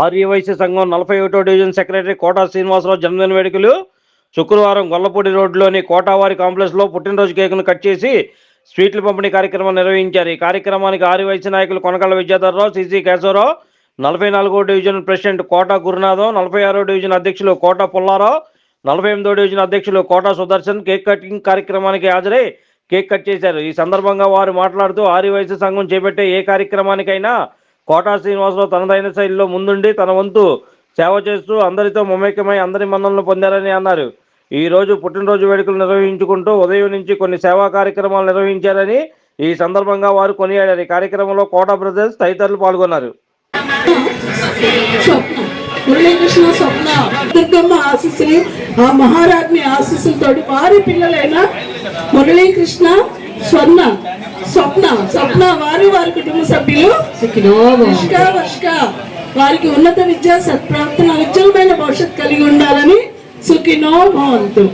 ఆర్యవైశ్య సంఘం నలభై ఒకటో డివిజన్ సెక్రటరీ కోటా శ్రీనివాసరావు జన్మదిన వేడుకలు శుక్రవారం గొల్లపూడి రోడ్లోని కోటావారి కాంప్లెక్స్లో పుట్టినరోజు కేకును కట్ చేసి స్వీట్ల పంపిణీ కార్యక్రమం నిర్వహించారు. ఈ కార్యక్రమానికి ఆర్యవైశ్య నాయకులు కొనకళ్ళ విద్యాధరరావు సిసి కేశవరావు నలభై నాలుగో డివిజన్ ప్రెసిడెంట్ కోట గురునాథం నలభై ఆరో డివిజన్ అధ్యక్షులు కోట పుల్లారావు నలభై ఎనిమిదో డివిజన్ అధ్యక్షులు కోట సుదర్శన్ కేక్ కటింగ్ కార్యక్రమానికి హాజరై కేక్ కట్ చేశారు. ఈ సందర్భంగా వారు మాట్లాడుతూ ఆర్యవైశ్య సంఘం చేపట్టే ఏ కార్యక్రమానికైనా కోటా శ్రీనివాసరావు తనదైన శైలిలో ముందుండి తన వంతు సేవ చేస్తూ అందరితో మమేకమై అందరి మన్నలను పొందారని అన్నారు. ఈ రోజు పుట్టినరోజు వేడుకలు నిర్వహించుకుంటూ ఉదయం నుంచి కొన్ని సేవా కార్యక్రమాలు నిర్వహించారని ఈ సందర్భంగా వారు కొనియాడారు. ఈ కార్యక్రమంలో కోటా బ్రదర్స్ తదితరులు పాల్గొన్నారు. మురళీకృష్ణ స్వప్న. దుర్గమ్మ ఆశీస్సులు. ఆ మహారాజ్ని ఆశీస్సులతోటి వారి పిల్లలైన మురళీకృష్ణ స్వర్ణ స్వప్న స్వప్న వారి వారి కుటుంబ సభ్యులు. వర్షిక వర్షిక వారికి ఉన్నత విద్య సత్ప్రాప్తన ఉజ్వలమైన భవిష్యత్ కలిగి ఉండాలని సుఖినో భవంతు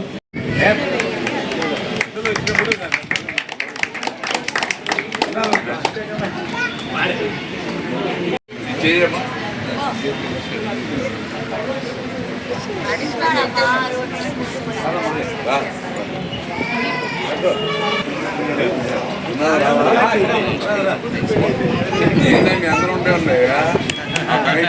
అందరూ ఉంటే ఉన్నాయా ఆ పని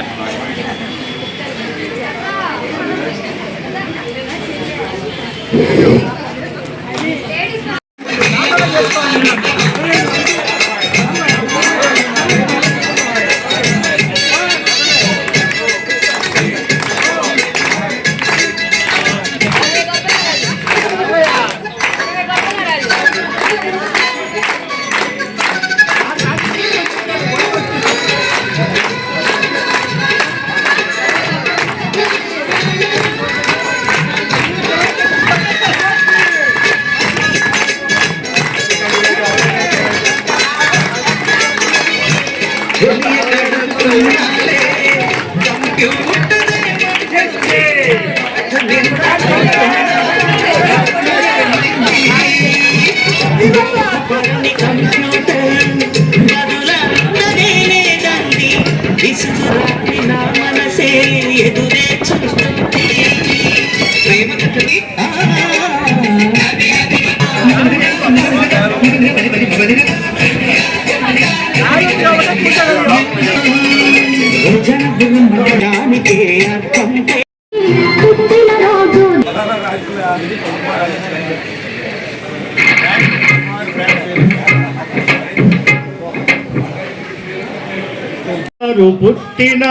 పుట్టిన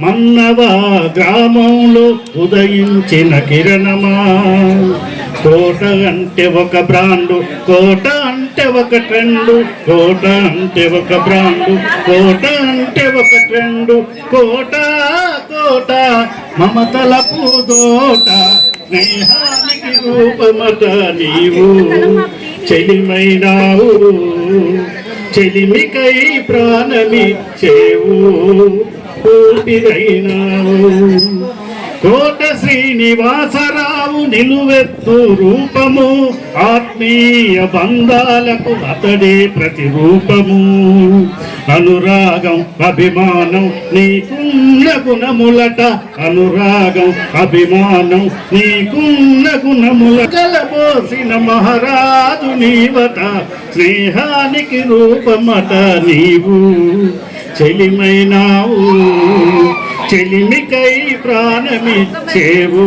మన్నవ గ్రామంలో ఉదయించిన కిరణమా. కోట అంటే ఒక బ్రాండు కోట అంటే ఒక ట్రెండు కోట అంటే ఒక బ్రాండు కోట అంటే ఒక ట్రెండు కోట కోట మమతల పూదోట స్నేహానికి రూపమట నీవు చెలిమైనావు చెలిమికై ప్రాణమి చేవు ఊపిరైనావు కోట శ్రీనివాసరావు నిలువెత్తు రూపము ఆత్మీయ బంధాలకు అతడే ప్రతిరూపము. అనురాగం అభిమానం నీకున్న గుణములట. అనురాగం అభిమానం నీకున్న గుణముల కలబోసిన మహారాజు నీవట. స్నేహానికి రూపమట నీవు. చెలిమైనావు. చెలిమికై ప్రాణమిచ్చేవు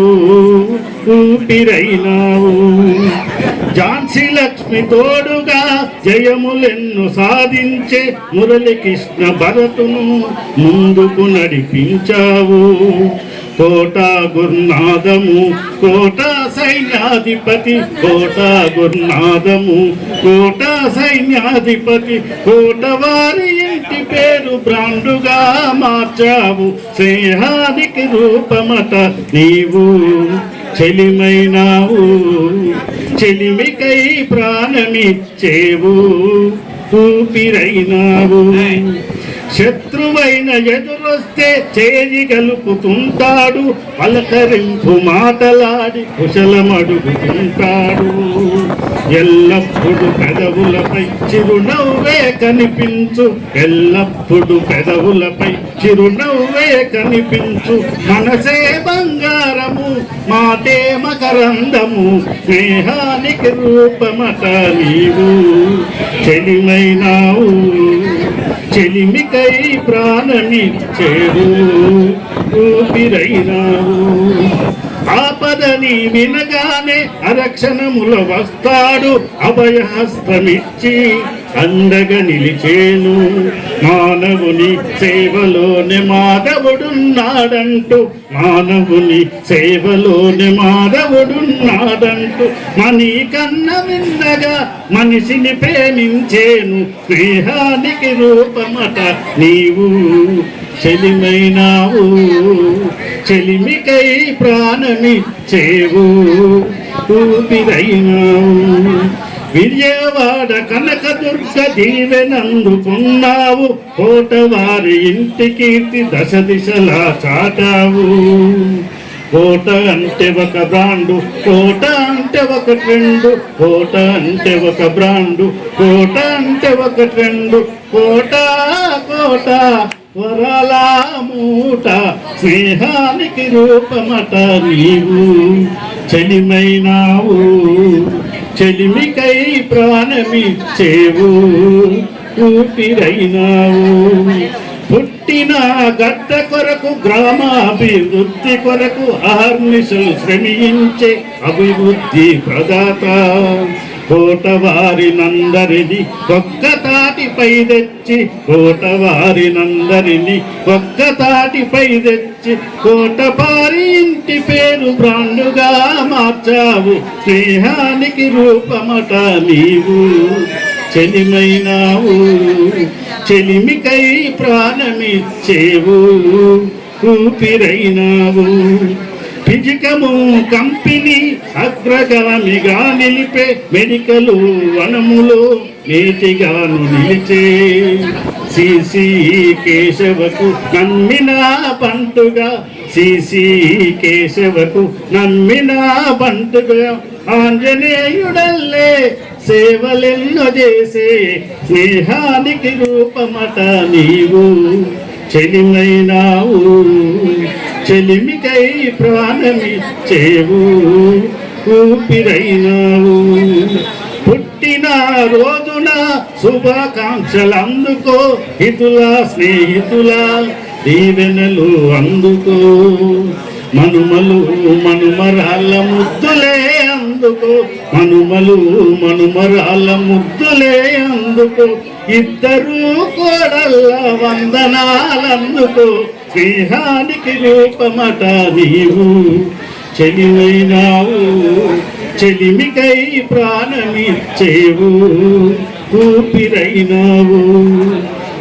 ఊపిరైనావు. ఝాన్సీ లక్ష్మి తోడుగా జయములెన్ను సాధించే మురళికృష్ణ భరతును ముందుకు నడిపించావు. కోటా గురునాదము కోట సైన్యాధిపతి కోటా గురునాదము కోట సైన్యాధిపతి కోటవారి ఇంటి పేరు బ్రాండుగా మార్చావు స్నేహానికి రూపమట నీవు. చెలిమైనావు చెలిమికై ప్రాణమిచ్చేవు ఊపిరైనావు. శత్రువైన ఎదురొస్తే చేయి గలుపుతుంటాడు పలకరింపు మాటలాడి కుశలమడుగుతుంటాడు. ఎల్లప్పుడు పెదవులపై చిరునవ్వే కనిపించు ఎల్లప్పుడు పెదవులపై చిరునవ్వే కనిపించు. మనసే బంగారము మాటే మకరందము స్నేహానికి రూపమట నీవు చెలిమైనావు. చెలిమికై ప్రాణమిచ్చేవు ఊపిరైనావు ఆపదని వినగానే అరక్షణముల వస్తాడు అభయహస్తమిచ్చి అండగా నిలిచేను. మానవుని సేవలోనే మాధవుడున్నాడంటూ మానవుని సేవలోనే మాధవుడున్నాడంటూ మనీ కన్న విన్నగా మనిషిని ప్రేమించేను. స్నేహానికి రూపమట నీవు చెలిమైనావు. చెలిమికై ప్రాణమిచ్చేవు. ఊపిరైనావు. విజయవాడ కనకదుర్గ దీవెనందుకున్నావు కోటవారి ఇంటి కీర్తి దశ దిశలా చాటావు కోట అంటే ఒక బ్రాండు కోట అంటే ఒక ట్రెండు. కోట అంటే ఒక బ్రాండు కోట అంటే ఒక ట్రెండు. కోట కోట వరాల మూట స్నేహానికి రూపమట నీవు. చెలిమైనావు. చెలిమికై ప్రాణమిచ్చేవు ఊపిరైనావు. పుట్టిన గడ్డ కొరకు గ్రామాభివృద్ధి కొరకు అహర్నిశలు శ్రమించే అభివృద్ధి ప్రదాత. కోటవారినందరిని ఒక్క తాటిపై తెచ్చి కోటవారినందరిని ఒక్క తాటిపై తెచ్చి కోటపారి ఇంటి పేరు బ్రాండుగా మార్చావు. స్నేహానికి రూపమట నీవు. చెలిమైనావు చెలిమికై ప్రాణమిచ్చేవు. ఊపిరైనావు. పిజికము కంపెనీ అగ్రగామిగా నిలిపే మెడికలు వనములో నేతిగాను నిలిచే సిసి కేశవకు నమ్మిన పంటుగా సిసి కేశవకు నమ్మిన పంటుగా ఆంజనేయుడల్లే సేవలెన్నో చేసే స్నేహానికి రూపమట నీవు. చెలిమైనావు చెలిమికై ప్రాణమిచ్చేవు. ఊపిరైనావు పుట్టిన రోజున శుభాకాంక్షలందుకో హితుల స్నేహితుల. దీవెనలు అందుకో. మనుమలు మనుమరాల ముద్దులే అందుకో. మనుమలు మనుమరాల ముద్దులే అందుకో. ఇద్దరు కోడళ్ళ వందనాలందుకో. స్నేహానికి రూపమట నీవు. చెలివైనావు చెలిమికై ప్రాణమిచ్చేవు. ఊపిరైనావు.